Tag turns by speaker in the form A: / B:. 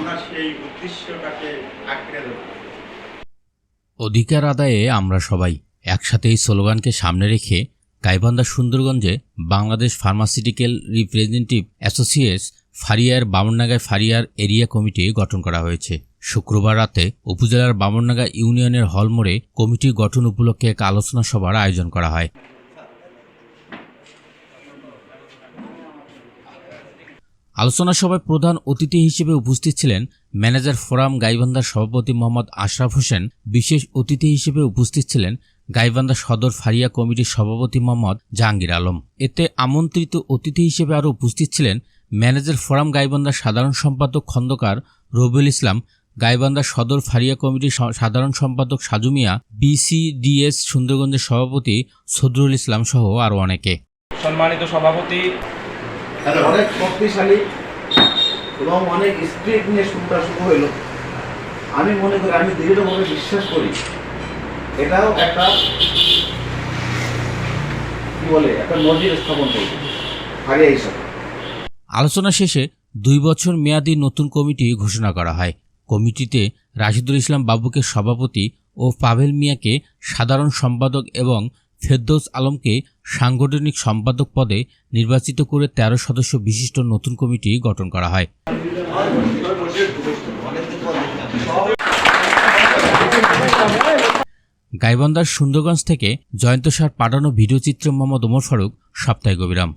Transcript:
A: আমরা সেই উদ্দেশ্যটাকে আঁকড়ে ধরব।
B: অধিকার আদায়ে আমরা সবাই একসাথে এই স্লোগানকে সামনে রেখে গাইবান্ধা সুন্দরগঞ্জে বাংলাদেশ ফার্মাসিউটিক্যাল রিপ্রেজেন্টেটিভ অ্যাসোসিয়েটস ফারিয়ার বামননাগায় ফারিয়ার এরিয়া কমিটি গঠন করা হয়েছে। শুক্রবার রাতে উপজেলার বামননাগা ইউনিয়নের হলমোড়ে কমিটি গঠন উপলক্ষে এক আলোচনা সভার আয়োজন করা হয়। আলোচনা সভায় প্রধান অতিথি হিসেবে উপস্থিত ছিলেন ম্যানেজার ফোরাম গাইবান্ধার সভাপতি মোহাম্মদ আশরাফ হোসেন। বিশেষ অতিথি হিসেবে উপস্থিত ছিলেন গাইবান্ধা সদর ফারিয়া কমিটির সভাপতি মোহাম্মদ জাহাঙ্গীর আলম। এতে আমন্ত্রিত অতিথি হিসেবে আরও উপস্থিত ছিলেন ম্যানেজার ফোরাম গাইবান্ধার সাধারণ সম্পাদক খন্দকার রবিউল ইসলাম, গাইবান্ধা সদর ফারিয়া কমিটির সাধারণ সম্পাদক সাজু মিয়া, বিসিডিএস সুন্দরগঞ্জের সভাপতি সদরুল ইসলাম সহ আরও অনেকে।
C: সম্মানিত সভাপতি
D: অনেক শক্তিশালী এবং অনেক নিয়ে শুরুটা শুরু হইল। আমি মনে করি, আমি বিশ্বাস করি, এটাও একটা কি বলে, একটা নজির স্থাপন করবে। হারিয়া হিসাবে
B: আলোচনা শেষে দুই বছর মেয়াদী নতুন কমিটি ঘোষণা করা হয়। কমিটিতে রাশিদুল ইসলাম বাবুকে সভাপতি ও পাভেল মিয়াকে সাধারণ সম্পাদক এবং ফেরদৌস আলমকে সাংগঠনিক সম্পাদক পদে নির্বাচিত করে ১৩ সদস্য বিশিষ্ট নতুন কমিটি গঠন করা হয়। গাইবান্ধার সুন্দরগঞ্জ থেকে জয়ন্ত সার পাঠানো ভিডিওচিত্র মোহাম্মদ ওমর ফারুক সাপ্তাহিক অবিরাম